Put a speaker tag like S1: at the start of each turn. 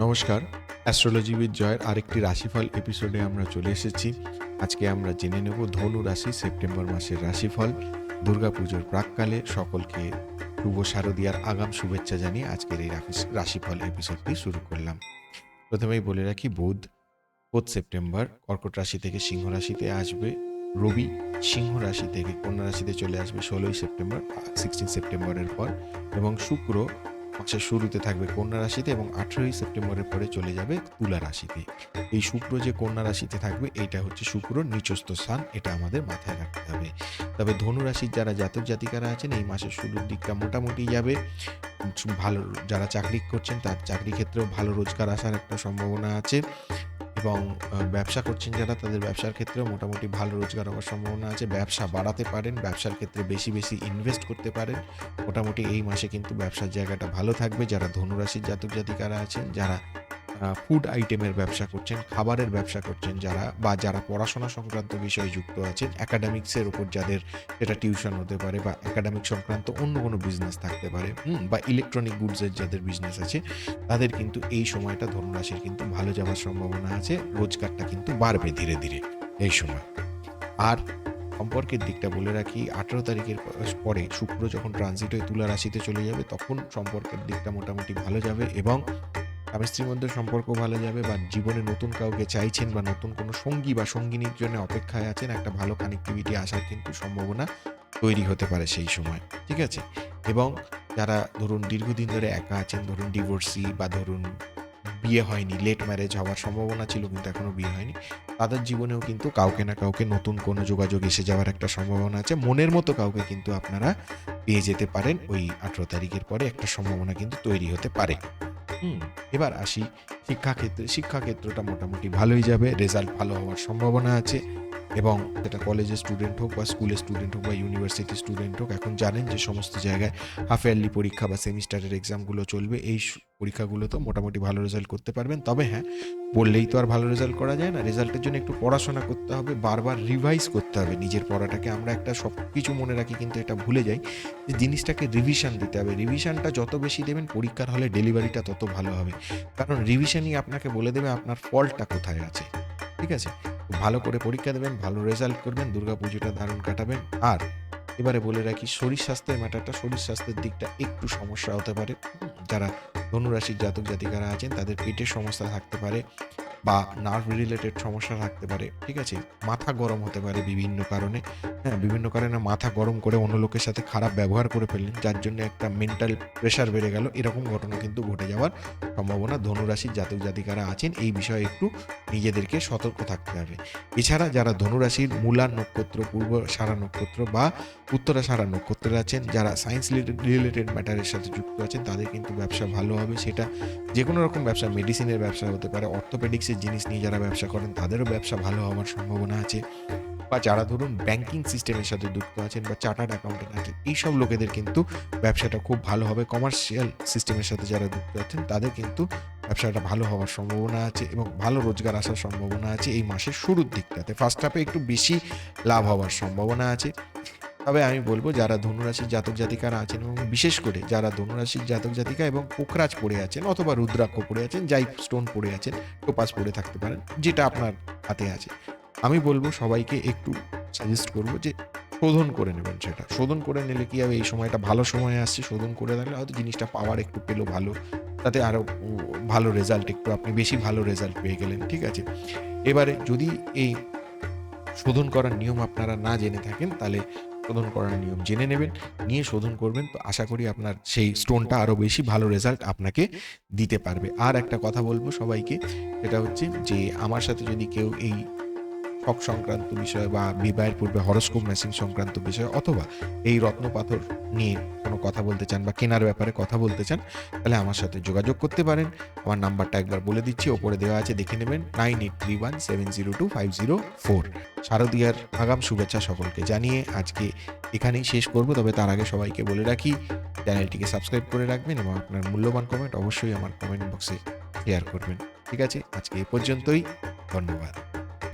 S1: নমস্কার। Astrology with জয়ের আরেকটি রাশিফল এপিসোডে আমরা চলে এসেছি। আজকে আমরা জেনে নেব ধনু রাশি, সেপ্টেম্বর মাসের রাশিফল। দুর্গাপুজোর প্রাককালে সকলকে শুভ শারদীয়ার আগাম শুভেচ্ছা জানিয়ে আজকের এই রাশিফল এপিসোডটি শুরু করলাম। প্রথমেই বলে রাখি, বুধ ফোর্থ সেপ্টেম্বর কর্কট রাশি থেকে সিংহ রাশিতে আসবে। রবি সিংহ রাশি থেকে, কন্যা রাশিতে চলে আসবে ষোলোই সেপ্টেম্বর সিক্সটিন সেপ্টেম্বরের পর। এবং শুক্র মাসের শুরুতে থাকবে কন্যা রাশিতে এবং আঠেরোই সেপ্টেম্বরের পরে চলে যাবে তুলা রাশিতে। এই শুক্র যে কন্যা রাশিতে থাকবে এটা হচ্ছে শুক্র নিচস্থ স্থান, এটা আমাদের মাথায় রাখতে হবে। তবে ধনু রাশির যারা জাতক জাতিকারা আছেন, এই মাসের শুরুর দিকটা মোটামুটি যাবে। ভালো যারা চাকরি করছেন, তার চাকরি ক্ষেত্রেও ভালো রোজগার আসার একটা সম্ভাবনা আছে। এবং ব্যবসা করছেন যারা, তাদের ব্যবসার ক্ষেত্রেও মোটামুটি ভালো রোজগার হওয়ার সম্ভাবনা আছে। ব্যবসা বাড়াতে পারেন, ব্যবসার ক্ষেত্রে বেশি বেশি ইনভেস্ট করতে পারেন। মোটামুটি এই মাসে কিন্তু ব্যবসার জায়গাটা ভালো থাকবে। যারা ধনুরাশির জাতক জাতিকারা আছেন, যারা ফুড আইটেমের ব্যবসা করছেন, খাবারের ব্যবসা করছেন, যারা বা যারা পড়াশোনা সংক্রান্ত বিষয়ে যুক্ত আছেন একাডেমিক্সের উপর যাদের সেটা টিউশন হতে পারে বা একাডেমিক সংক্রান্ত অন্য কোনো বিজনেস থাকতে পারে বা ইলেকট্রনিক গুডসের যাদের বিজনেস আছে, তাদের কিন্তু এই সময়টা ধনুরাশির কিন্তু ভালো যাওয়ার সম্ভাবনা আছে, রোজগারটা কিন্তু বাড়বে ধীরে ধীরে এই সময়। আর সম্পর্কের দিকটা বলে রাখি, আঠেরো তারিখের পরে শুক্র যখন ট্রানজিট হয়ে তুলা রাশিতে চলে যাবে, তখন সম্পর্কের দিকটা মোটামুটি ভালো যাবে এবং স্বামী স্ত্রীর মধ্যে সম্পর্ক ভালো যাবে বা জীবনে নতুন কাউকে চাইছেন বা নতুন কোনো সঙ্গী বা সঙ্গিনীর জন্য অপেক্ষায় আছেন, একটা ভালো কানেক্টিভিটি আসার কিন্তু সম্ভাবনা তৈরি হতে পারে সেই সময়, ঠিক আছে? এবং যারা ধরুন দীর্ঘদিন ধরে একা আছেন, ধরুন ডিভোর্সি বা ধরুন বিয়ে হয়নি লেট ম্যারেজ হওয়ার সম্ভাবনা ছিল কিন্তু এখনও বিয়ে হয়নি, তাদের জীবনেও কিন্তু কাউকে না কাউকে নতুন কোনো যোগাযোগ এসে যাওয়ার একটা সম্ভাবনা আছে। মনের মতো কাউকে কিন্তু আপনারা পেয়ে যেতে পারেন ওই আঠেরো তারিখের পরে একটা সম্ভাবনা কিন্তু তৈরি হতে পারে। এবার আসি শিক্ষাক্ষেত্রে, শিক্ষাক্ষেত্রটা মোটামুটি ভালোই যাবে রেজাল্ট ভালো হওয়ার সম্ভাবনা আছে এবং সেটা কলেজের স্টুডেন্ট হোক বা স্কুলের স্টুডেন্ট হোক বা ইউনিভার্সিটি স্টুডেন্ট হোক, এখন জানেন যে সমস্ত জায়গায় হাফ ইয়ারলি পরীক্ষা বা সেমিস্টারের এক্সামগুলো চলবে। এই পরীক্ষাগুলো তো মোটামুটি ভালো রেজাল্ট করতে পারবেন। তবে হ্যাঁ বললেই তো আর ভালো রেজাল্ট করা যায় না। রেজাল্টের জন্য একটু পড়াশোনা করতে হবে, বারবার রিভাইজ করতে হবে নিজের পড়াটাকে। আমরা একটা সব কিছু মনে রাখি কিন্তু এটা ভুলে যাই যে জিনিসটাকে রিভিশন দিতে হবে। রিভিশনটা যত বেশি দেবেন, পরীক্ষার হলে ডেলিভারিটা তত ভালো হবে। কারণ রিভিশনই আপনাকে বলে দেবে আপনার ফলটা কোথায় আছে। ঠিক আছে? ভালো করে পরীক্ষা দেবেন, ভালো রেজাল্ট করবেন দুর্গা পুজোটা দারুণ কাটাবেন। আর এবারে বলে রাখি, শরীর স্বাস্থ্যের ম্যাটারটা শরীর স্বাস্থ্যের দিকটা একটু সমস্যা হতে পারে। যারা ধনুরাশির জাতক জাতিকারা আছেন, তাদের পেটের সমস্যা থাকতে পারে। বা নার্ভ রিলেটেড সমস্যা থাকতে পারে, ঠিক আছে? মাথা গরম হতে পারে বিভিন্ন কারণে। হ্যাঁ বিভিন্ন কারণে মাথা গরম করে অন্য লোকের সাথে খারাপ ব্যবহার করে ফেললেন, যার জন্য একটা মেন্টাল প্রেশার বেড়ে গেল। এরকম ঘটনা কিন্তু ঘটে যাওয়ার সম্ভাবনা ধনুরাশির জাতক জাতিকারা আছেন। এই বিষয়ে একটু নিজেদেরকে সতর্ক থাকতে হবে। এছাড়া যারা ধনুরাশির মূলার নক্ষত্র, পূর্ব সারা নক্ষত্র বা উত্তরা সারা নক্ষত্রে আছেন, যারা সায়েন্স রিলেটেড ম্যাটারের সাথে যুক্ত আছেন, তাদের কিন্তু ব্যবসা ভালো হবে। সেটা যে কোনো রকম ব্যবসা মেডিসিনের ব্যবসা হতে পারে অর্থোপেডিক্সের জিনিস নিয়ে যারা ব্যবসা করেন, তাদেরও ব্যবসা ভালো হওয়ার সম্ভাবনা আছে। বা যারা ধরুন ব্যাংকিং সিস্টেমের সাথে যুক্ত আছেন বা চার্টার্ড অ্যাকাউন্টেন্ট আছেন, এইসব লোকেদের কিন্তু ব্যবসাটা খুব ভালো হবে। কমার্শিয়াল সিস্টেমের সাথে যারা যুক্ত আছেন, তাদের কিন্তু ব্যবসাটা ভালো হওয়ার সম্ভাবনা আছে এবং ভালো রোজগার আসার সম্ভাবনা আছে এই মাসের শুরুর দিকটাতে। ফার্স্ট হাফে একটু বেশি লাভ হওয়ার সম্ভাবনা আছে। তবে আমি বলব যারা ধনুরাশির জাতক জাতিকারা আছেন এবং বিশেষ করে যারা ধনুরাশির জাতক জাতিকা এবং পোখরাজ পড়ে আছেন অথবা রুদ্রাক্ষ পড়ে আছেন, যাই স্টোন পড়ে আছেন টোপাস পড়ে থাকতে পারেন, যেটা আপনার হাতে আছে। আমি বলব সবাইকে একটু সাজেস্ট করব যে শোধন করে নেবেন সেটা। শোধন করে নিলে কি হবে? এই সময়টা ভালো সময় আসছে, শোধন করে রাখলে হয়তো জিনিসটা পাওয়ার একটু পেল ভালো, তাতে আরও ভালো রেজাল্ট একটু আপনি বেশি ভালো রেজাল্ট পেয়ে গেলেন, ঠিক আছে? এবারে যদি এই শোধন করার নিয়ম আপনারা না জেনে থাকেন, তাহলে শোধন করার নিয়ম জেনে নেবেন, নিয়ে শোধন করবেন। তো আশা করি আপনার সেই স্টোনটা আরও বেশি ভালো রেজাল্ট আপনাকে দিতে পারবে। আর একটা কথা বলব সবাইকে, সেটা হচ্ছে যে, আমার সাথে যদি কেউ এই শখ সংক্রান্ত বিষয় বা বিবাহের পূর্বে হরস্কোপ ম্যাচিং সংক্রান্ত বিষয় অথবা এই রত্ন পাথর নিয়ে কোনো কথা বলতে চান বা কেনার ব্যাপারে কথা বলতে চান, তাহলে আমার সাথে যোগাযোগ করতে পারেন। আমার নাম্বারটা একবার বলে দিচ্ছি, ওপরে দেওয়া আছে, দেখে নেবেন, nine eight three one seven zero two five zero four. শারদীয়ার আগাম শুভেচ্ছা সকলকে জানিয়ে আজকে এখানেই শেষ করব। তবে তার আগে সবাইকে বলে রাখি, চ্যানেলটিকে সাবস্ক্রাইব করে রাখবেন এবং আপনার মূল্যবান কমেন্ট অবশ্যই আমার কমেন্ট বক্সে শেয়ার করবেন। ঠিক আছে, আজকে এ পর্যন্তই, ধন্যবাদ।